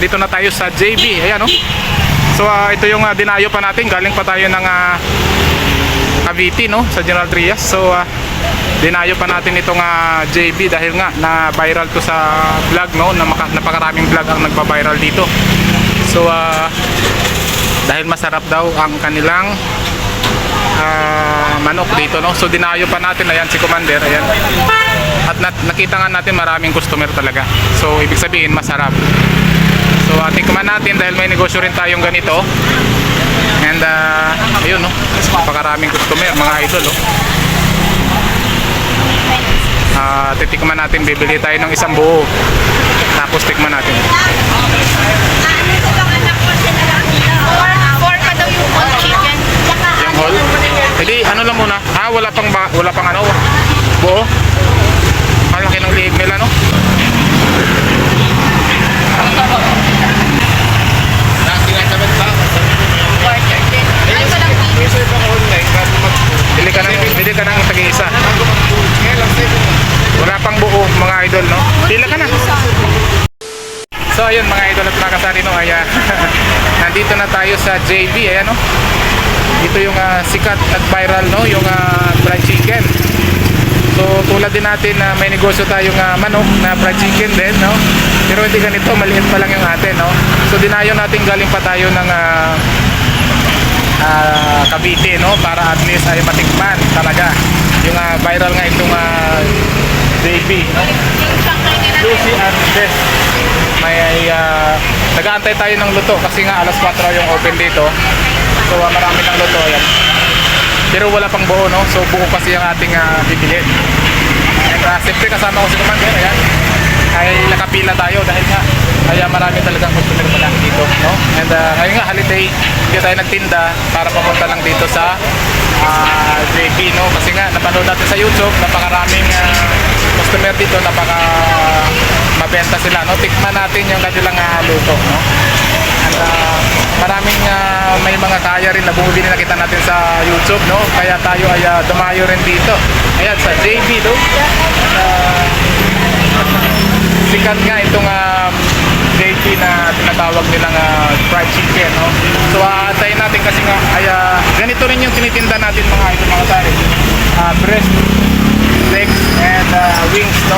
dito na tayo sa JB. Ayan no. So ah, ito yung ah, dinayo pa natin. Galing pa tayo ng ah, Cavite no sa General Trias. So ah, dinayo pa natin itong ah, JB dahil nga na viral to sa vlog no. Na napakaraming vlog ang nagpa-viral dito. So ah, dahil masarap daw ang kanilang ah, manok dito no. So dinayo pa natin ayan si Commander ayan. At nat- nakita nga natin maraming customer talaga. So ibig sabihin masarap. So uh, tikman natin dahil may negosyo rin tayong ganito. And uh, ayun no, napakaraming customer mga idol no. Ah, titikman natin, bibili tayo ng isang buo. Tapos tikman natin. Yung whole. Hindi, ano lang muna. Ah, wala pang wala pang ano. Buo. Ang laki ng liig nila, no? Quarter din. Ay, walang beef. Bili ka ng, bili ka ng tag-iisa. Wala pang buo, mga idol, no? Pila ka na. So, ayun, mga idol at mga kasari, no? Ay, ah, nandito na tayo sa JB, ayan, no? Ito yung ah, sikat at viral, no? Yung ah, fried chicken. So, tulad din natin na may negosyo tayong ah, manok na fried chicken din, no? Pero hindi ganito, maliit pa lang yung atin, no? So, dinayo natin galing pa tayo ng ah, ah, Cavite no para at least ay matikman talaga yung ah, viral nga itong uh, JB no. Lucy and Beth may uh, nag-aantay tayo ng luto kasi nga alas 4 yung open dito. So ah, marami ng luto yan pero wala pang buo no? So buo kasi ang ating uh, bibilin and uh, siyempre kasama ko si Commander ayan. Ay nakapila tayo dahil nga kaya marami talagang customer pala dito no? And uh, ngayon nga holiday hindi tayo nagtinda para papunta lang dito sa uh, JP no? Kasi nga napanood natin sa YouTube napakaraming uh, customer dito napaka mabenta sila no? Tikman natin yung kanilang uh, luto no? And uh, maraming uh, may mga kaya rin na bumibili na kita natin sa YouTube no? Kaya tayo ay uh, dumayo rin dito. Ayan sa JB no? Uh, sikat nga itong um, JP na tinatawag nilang uh, fried chicken no? So aantayin natin kasi nga ay uh, ganito rin yung tinitinda natin mga ito mga sari uh, breast legs and uh, wings no?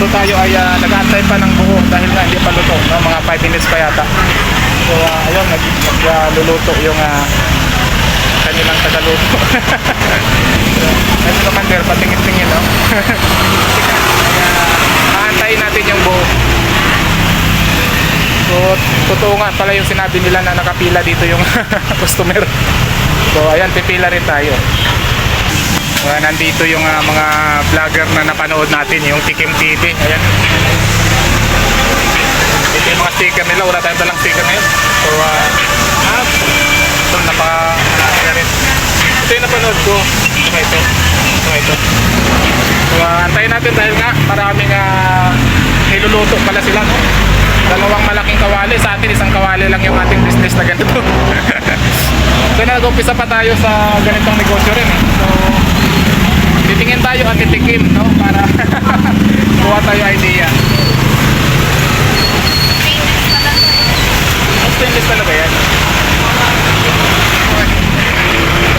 So tayo ay uh, nag-aantay pa ng buo dahil nga hindi pa luto no? mga 5 minutes pa yata. So uh, ayun nag, nagluluto yung uh, kanilang tagaluto. Ito naman der patingin-tingin no? Aantayin natin yung buo. So totoo nga pala yung sinabi nila na nakapila dito yung customer. So ayan pipila rin tayo Uh, nandito yung ah, mga vlogger na napanood natin, yung Tikim TV. Ayan. Ito yung mga sticker nila. Wala tayong dalang sticker ngayon. So, ah, ah, ito, napaka, rin. Ito yung napanood ko. Ito, ito. Ito, ito. So, ah, antayin natin dahil nga maraming uh, niluluto pala sila, no? Dalawang malaking kawali. Sa atin, isang kawali lang yung ating business na ganito. so, nag-umpisa pa tayo sa ganitong negosyo rin. Eh. So, titingin tayo at titikim, no? Para kuha tayo idea. Ang stainless talaga yan.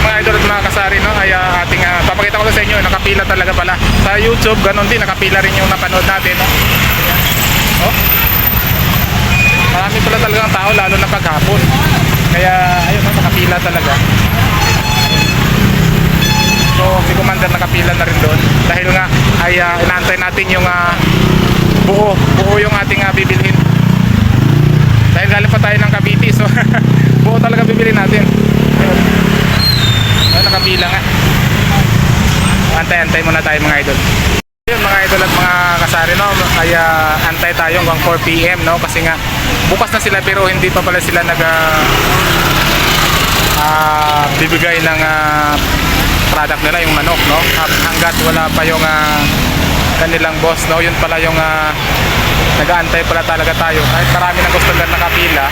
Mga idol at mga kasari, no? Ay ah, ating, ah, papakita ko sa inyo, nakapila talaga pala. Sa YouTube, ganun din, nakapila rin yung napanood natin, no? Oh. Marami pala talagang tao, lalo na paghapon. Kaya, ayun, no, nakapila talaga. So, si Commander nakapila na rin doon. Dahil nga, ay uh, inaantay natin yung ah, buo. Buo yung ating ah, bibilhin. Dahil galing pa tayo ng Cavite, so buo talaga bibili natin. Ayun, nakapila nga. Antay-antay muna tayo mga idol. Ayun mga idol at mga kasari no, kaya antay tayo hanggang 4 PM no kasi nga bukas na sila pero hindi pa pala sila nag ah, ah, bibigay ng ah, product nila yung manok no Hang- hanggat wala pa yung ah, kanilang boss no yun pala yung ah, nag-aantay pala talaga tayo. Kahit marami ng customer nakapila,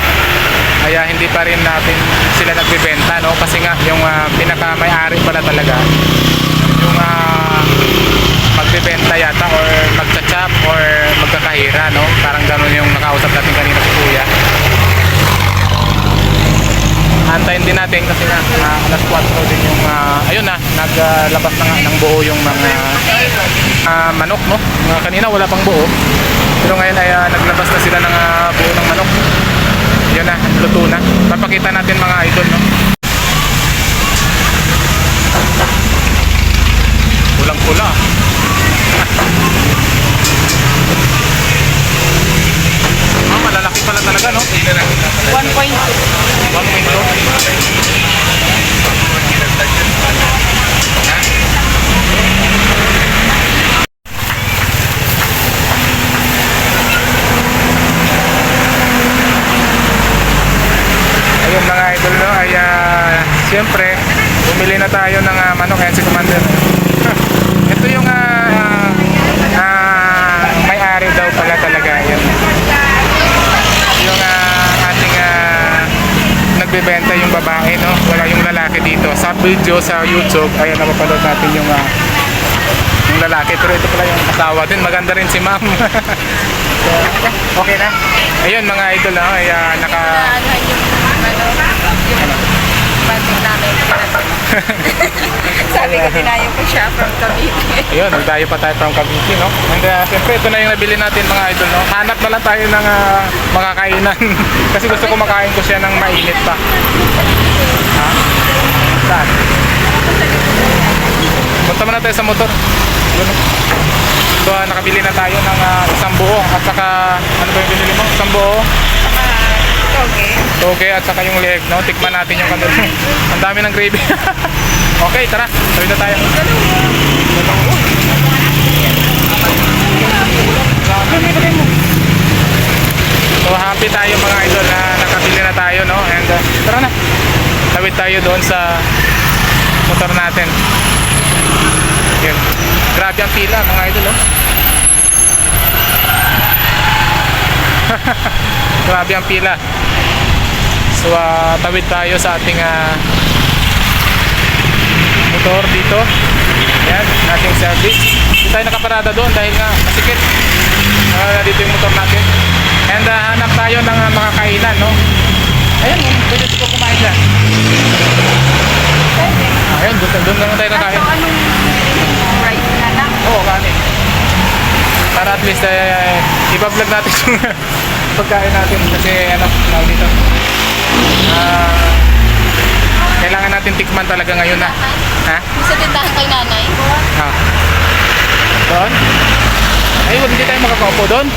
kaya hindi pa rin natin sila nagbebenta, no? Kasi nga, yung ah, pinaka-may-ari pala talaga, yung ah, magbebenta yata or magcha-chop or magkakahira, no? Parang ganun yung nakausap natin kanina si Kuya. Antayin din natin kasi nga ah, alas 4 din yung na naglabas na nga ng buo yung mga ah, manok no. Mga kanina wala pang buo. Pero ngayon ay ah, naglabas na sila ng ah, buo ng manok. Yan na, luto na. Papakita natin mga idol no. Pulang-pula. Ah, malalaki pala talaga no. 1.2. 1.2. Ayun mga idol no, ay ah, siyempre bumili na tayo ng ah, manok. Yan si Commander. Ito yung ah, ah, may-ari daw pala talaga. Yun. Yung ah, ating ah, nagbebenta yung babae no, wala yung lalaki dito. Sa video sa YouTube, ayan napapanood natin yung ah, yung lalaki. Pero ito pala yung asawa din. Maganda rin si ma'am. Okay na? Ayun mga idol ah, ay ah, naka Ano banding namin. Sabi ko, dinayo ko siya from Cavite. Ayun, nagdayo pa tayo from Cavite, no? And uh, siyempre, ito na yung nabili natin mga idol, no? Hanap na lang tayo ng uh, makakainan. Kasi gusto ko makain ko siya ng mainit pa. Ha? Saan? Punta muna tayo sa motor. Yun? So, ah, nakabili na tayo ng ah, isang buo at saka, ano ba yung binili mo? Isang buo, Okay. toge at saka yung leg, no? Tikman natin yung kanil. Ang dami ng gravy. okay, tara. Tawid na tayo. So happy tayo mga idol na nakabili na tayo no and uh, tara na tawid tayo doon sa motor natin yun grabe ang pila mga idol oh. grabe ang pila so ah, tawid tayo sa ating ah, motor dito yan ating service hindi tayo nakaparada doon dahil nga masikip Ah, dito yung motor natin. And ah, hanap tayo ng uh, mga kainan, no? Ayun, oh, pwede dito kumain dyan. Ayun, doon, doon lang tayo nakain. anong rice na lang? Oo, kanin. Para at least, eh, ipa-vlog natin yung pagkain natin kasi ano, tawag dito. Ah, kailangan natin tikman talaga ngayon na. Ha? Sa tindahan kay nanay? Ha? Doon? Ay, wag hindi tayo makakaupo doon.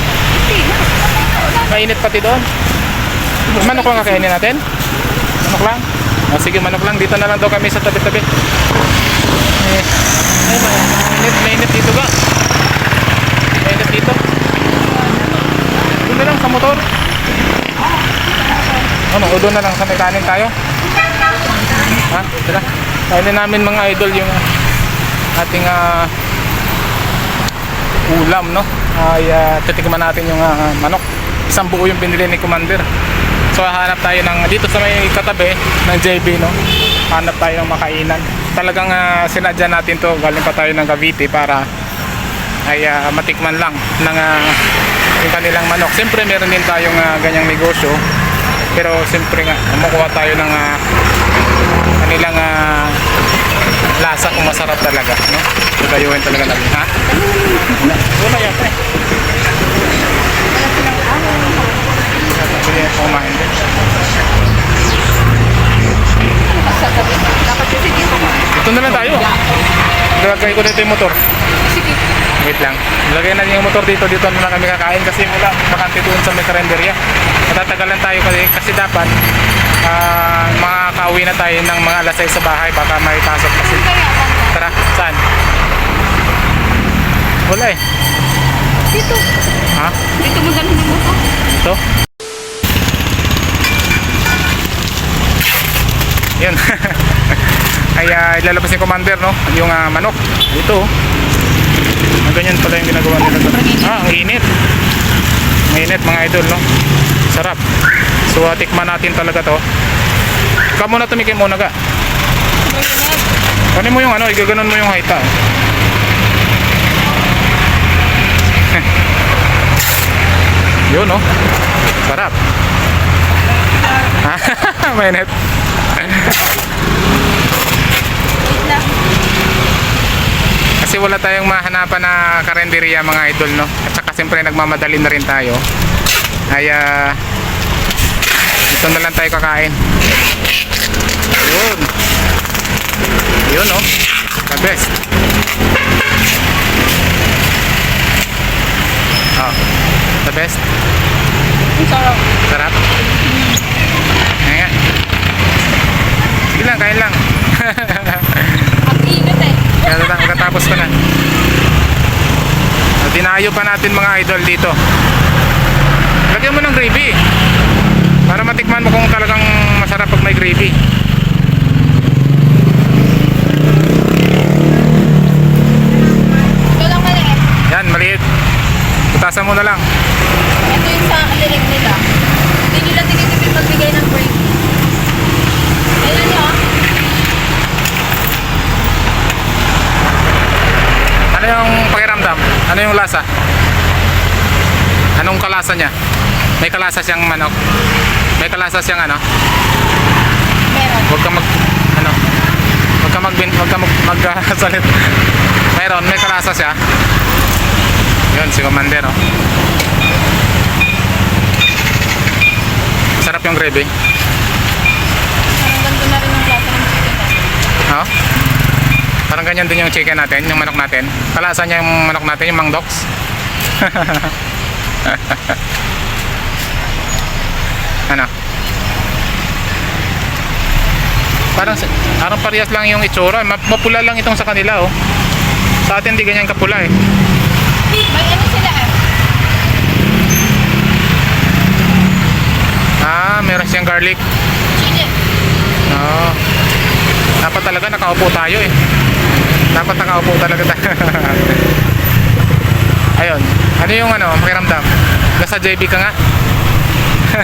Mainit pati doon. Manok lang kakainin natin? Manok lang? O sige, manok lang. Dito na lang daw kami sa tabi-tabi. Eh, ay, mainit, mainit dito ba? Mainit dito. Na lang sa motor. Ano, o doon na lang sa may tayo? Ha? Tara. Kainin namin mga idol yung ating ah, ulam, no? Ay, uh, titikman natin yung ah, manok. Isang buo yung binili ni Commander. So, hanap tayo ng, dito sa may katabi ng JB, no? Hanap tayo ng makainan. Talagang ah, sinadya natin to galing pa tayo ng Cavite para ay ah, matikman lang ng ah, yung kanilang manok. Siyempre, meron din tayong ah, ganyang negosyo. Pero, siyempre nga, makuha tayo ng ah, kanilang ah, lasa kung masarap talaga, no? So, dayuhin talaga natin, ha? Wala yata eh. Kumain din. Ito na lang tayo. Lagay ko dito yung motor. Sige. Wait lang. Lagay na yung motor dito. Dito na kami kakain kasi wala. Bakante doon sa may karenderya. Matatagalan tayo kasi, kasi dapat ah makakauwi na tayo ng mga alas 6 sa bahay. Baka may pasok kasi. Tara, saan? Wala eh. Dito. Ha? Dito mo dalhin yung motor. Ito? Yun. Ay ah, ilalabas ni Commander, no? Yung ah, manok. Ito. Ang ganyan pala yung ginagawa nila. Ah, ang init. Mainit mga idol, no? Sarap. So, ah, tikman natin talaga to. Ikaw muna tumikim muna ga. Kunin mo yung ano, igaganon mo yung haita. Yun, no? Sarap. Mainit. Wait lang. Kasi wala tayong mahanapan na karenderia mga idol, no? At saka siyempre nagmamadali na rin tayo. Ay, ah, ito na lang tayo kakain. Yun. Yun, no? The best. Oh, the best. Ang sarap. Sarap. Ayan nga. Sige lang, kain lang. Ang init eh. Kaya katapos ko na. So, Dinayo pa natin mga idol dito. Lagyan mo ng gravy. Para matikman mo kung talagang masarap pag may gravy. Ito lang maliit. Yan, maliit. Putasan mo na lang. Ito yung sa lilig nila. Hindi nila tinitipid magbigay ng break. Ayan nyo. Ano yung pakiramdam? Ano yung lasa? Anong kalasa niya? May kalasa siyang manok. May kalasa siyang ano? Meron. Huwag ka mag ano? Huwag ka mag huwag ka mag, magsalit. Meron, may kalasa siya. Yun, si Commander, oh. Sarap yung gravy. Parang ganito na rin ang klase ng chicken. eh. Oh. Parang ganyan din yung chicken natin, yung manok natin. Kalasa niya yung manok natin, yung mangdoks. ano? Parang, parang parehas lang yung itsura. Ma- Mapula lang itong sa kanila, oh. Sa atin, di ganyan kapula, eh. May ano sila eh. Ah, meron siyang garlic. Chili. Oo. Dapat talaga nakaupo tayo eh. Dapat nakaupo talaga tayo. Ayun. Ano yung ano, pakiramdam? Nasa JB ka nga?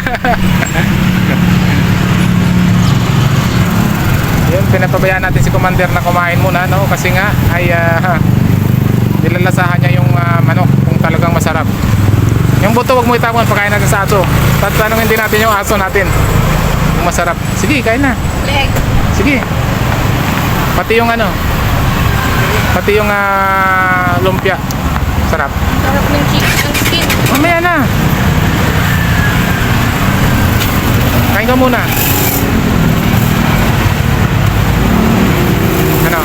Yun, pinapabayaan natin si Commander na kumain muna, no? Kasi nga, ay, ah, nilalasahan niya yung ah, manok kung talagang masarap. Yung buto, wag mo itapon, pagkain natin sa aso. Tatanungin din natin yung aso natin. Kung masarap. Sige, kain na. Leg. Sige. Pati yung ano. Pati yung ah, lumpia. Sarap. Sarap ng chicken. Ang skin. Mamaya na. Kain ka muna. Ano?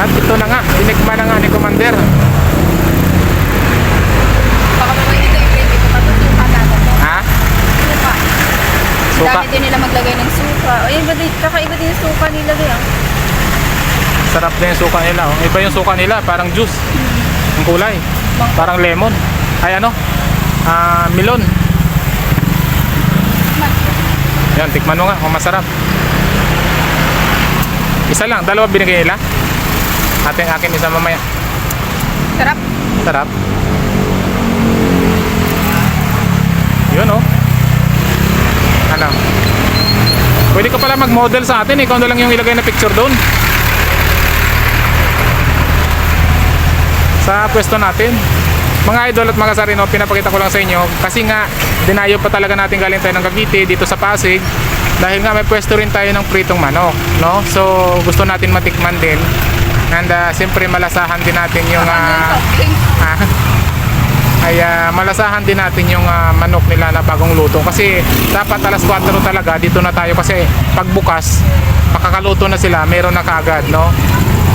At ito na nga. Tinikman na nga ni Commander. Baka pwede ito i-grade ito. Tapos suka natin. Ha? Suka. Suka. Dami din nila maglagay ng suka. O iba din, kakaiba din yung suka nila din ah. Sarap din yung suka nila. Oh. Iba yung suka nila. Parang juice. Ang kulay. Parang lemon. Ay ano? Ah, melon. Yan, tikman mo nga kung masarap. Isa lang, dalawa binigay nila. Ating akin isa mamaya. Sarap. Sarap. Yun oh. Ano? Pwede ka pala mag-model sa atin, ikaw na lang yung ilagay na picture doon. Sa pwesto natin. Mga idol at mga sarino, pinapakita ko lang sa inyo kasi nga dinayo pa talaga natin galing tayo ng Cavite dito sa Pasig dahil nga may pwesto rin tayo ng pritong manok, no? So gusto natin matikman din and uh, siyempre malasahan din natin yung ah, ay ah, malasahan din natin yung ah, manok nila na bagong luto kasi dapat alas 4 talaga dito na tayo kasi pagbukas makakaluto na sila meron na kaagad no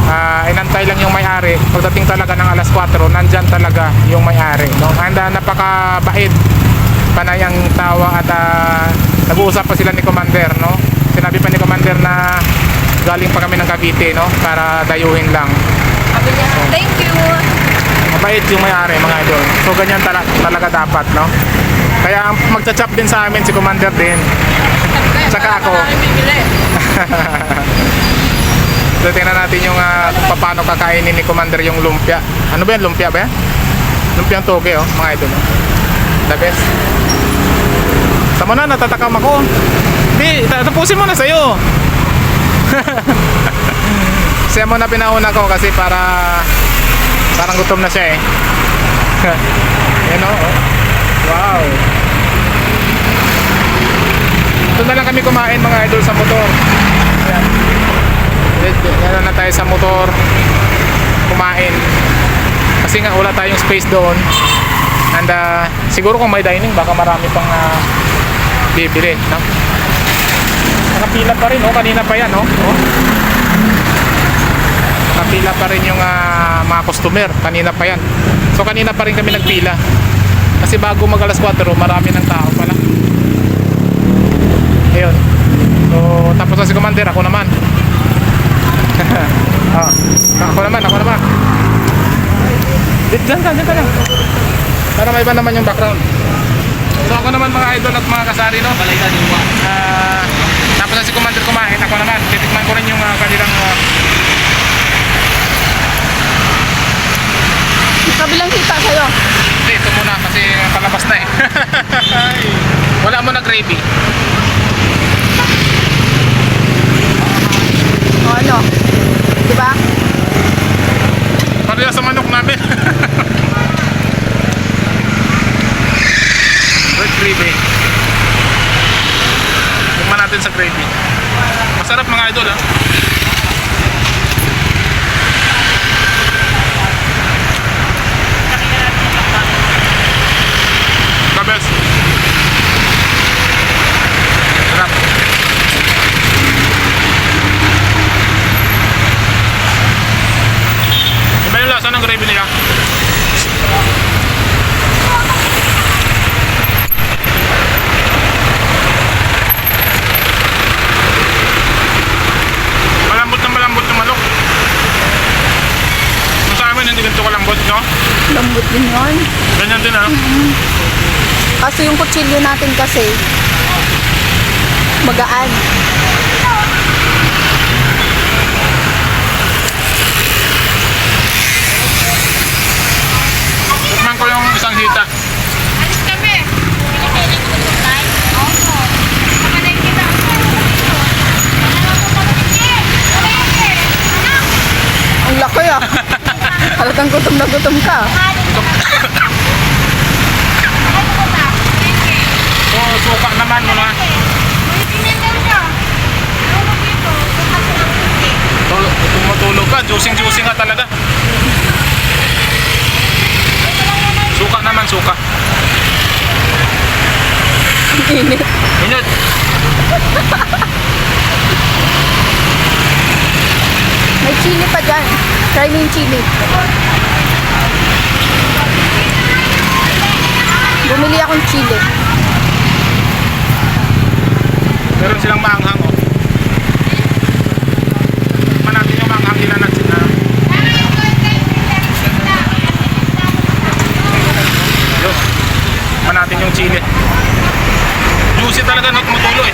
Ah, inantay lang yung may-ari pagdating talaga ng alas 4 nandyan talaga yung may-ari no and ah, napakabait panay ang tawa at ah, nag-uusap pa sila ni Commander no sinabi pa ni Commander na galing pa kami ng Cavite no para dayuhin lang Sabi niya, thank you. mabait yung may-ari mga idol. So ganyan tala- talaga dapat, no? Kaya magcha-chop din sa amin si Commander din. Tsaka ako. So tingnan natin yung uh, paano kakainin ni Commander yung lumpia. Ano ba yan? Lumpia ba yan? Lumpiang toge oh, mga idol. oh. The best. Tama na, natatakam ako. Hindi, ta- tapusin mo na sa'yo. Siya mo na pinauna ko kasi para parang gutom na siya eh. Yan oh. oh. Wow. Ito na lang kami kumain mga idol sa motor. Yan. Yan na tayo sa motor kumain. Kasi nga wala tayong space doon. And uh, siguro kung may dining baka marami pang uh, bibili. No? Nakapila pa rin, oh. kanina pa yan. Oh. Oh. Nakapila pa rin yung ah, mga customer. Kanina pa yan. So kanina pa rin kami nagpila. Kasi bago mag alas 4, marami ng tao pala. Ayun. So, tapos na si Commander, ako naman. Ah, ako naman, ako naman. Dito, dyan ka, dyan ka lang. Para may iba naman yung background. So ako naman mga idol at mga kasari, no? Balita din mo. Ah, tapos na si Commander kumain, ako naman. Titikman ko rin yung ah, kanilang... ah, Kabilang kita sa'yo. Hindi, ito muna kasi palabas na eh. Wala mo na gravy. O ano? Diba? Pareha sa manok namin. With gravy. Tingnan natin sa gravy. Masarap mga idol ah. The best. Sarap. Iba yung lasa ng gravy nila. Malambot na malambot na manok. Kung sa amin, hindi ganito kalambot, no? Lambot din yun. Ganyan din, ah. Kaso yung kutsilyo natin kasi, magaan. Tikman ko yung isang hita. Alis kami. Ang laki ah. Talagang gutom na gutom ka. So, suka naman, mga. Tulog, tumutulog ka. Juicing-juicing nga talaga. Suka naman, suka. Init. Init. May chili pa dyan. Try mo yung chili. Bumili akong chili. Meron silang maanghang, oh. Tikman natin yung maanghang chili. Juicy talaga, no? Tumutulo, eh.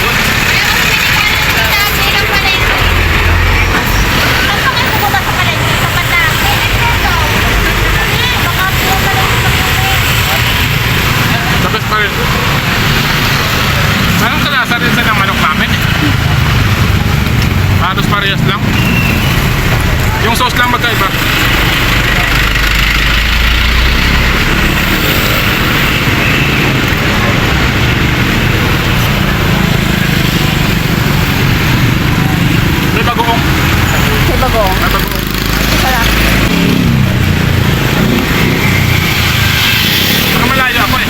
Yun. Tapos pa rin. Parang kalasa rin sa ng manok namin. Halos parehas lang. Yung sauce lang magkaiba. May bagoong. Bagong. May bagoong. Sarap. Baka malayo ako eh.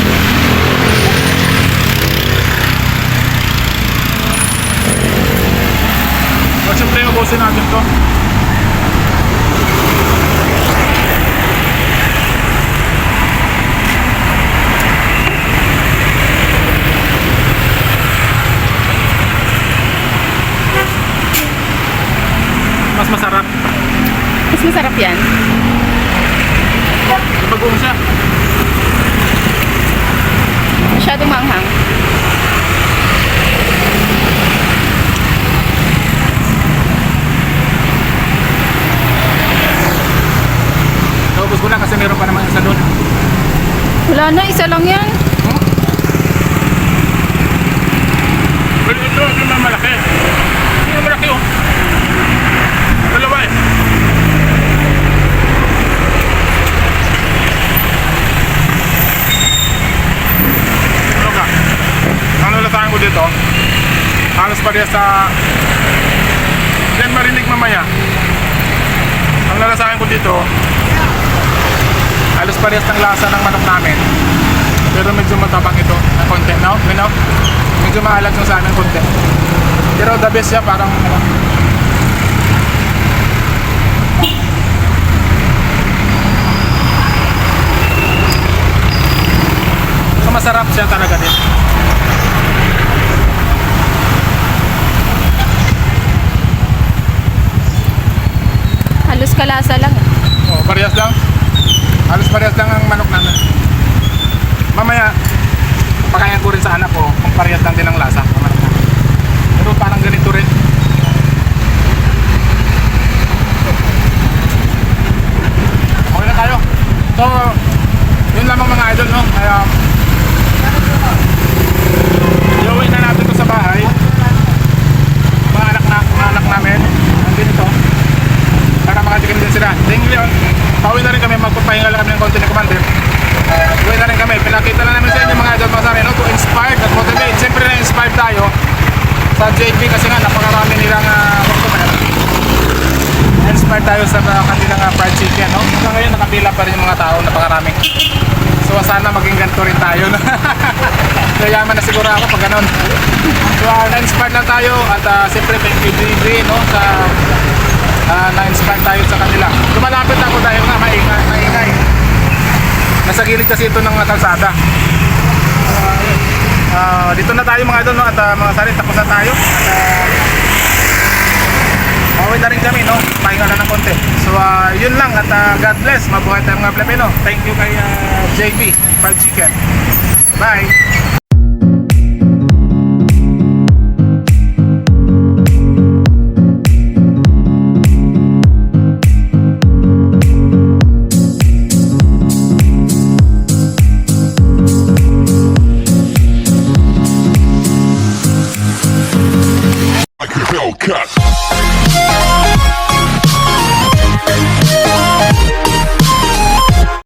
So, siyempre, ubusin natin to. yan? Bagong siya. Masyadong manghang. Naubos ko na kasi meron pa naman isa doon. Wala na, isa lang yan. Rin sa... Yan marinig mamaya. Ang nalasahan ko dito, halos parehas ng lasa ng manok namin. Pero medyo matabang ito na konti, no? You know? Medyo maalat yung sa amin konti. Pero the best siya, parang ano. So masarap siya talaga din. Kalasa lang. eh. Oh, parehas lang. Halos parehas lang ang manok namin. Mamaya, pakayan ko rin sa anak ko kung parehas lang din ang lasa manok namin. Pero parang ganito rin. Okay na tayo. So, yun lamang mga idol, no? Kaya, iuwi na natin to sa bahay. Mga anak na, mga anak namin, nandito ito para makatikim din sila. Thank you. Pauwi na rin kami, magpapahinga lang kami ng konti ni Commander. Uwi na rin kami. Pinakita na namin sa inyo mga idol mga sa amin, no? to inspire at motivate. Siyempre na-inspire tayo sa JB kasi nga napakarami nilang uh, inspire tayo sa uh, kanilang uh, fried chicken. No? Hanggang ngayon nakapila pa rin yung mga tao, napakarami. So sana maging ganito rin tayo. No? Kayaman na siguro ako pag ganun. So uh, na-inspire lang tayo at uh, siyempre thank you JB no? sa Ah, na-inspire tayo sa kanila. Lumalapit ako dahil nga maingay. maingay. Nasa gilid kasi ito ng uh, kalsada. Ah, yun. Ah, dito na tayo mga idol no? at ah, mga sarit tapos na tayo. At uh, Pauwi na rin kami, no? Pahinga na ng konti. So, ah, yun lang. At ah, God bless. Mabuhay tayo mga Pilipino. Thank you kay ah, JB. Fried Chicken. Bye!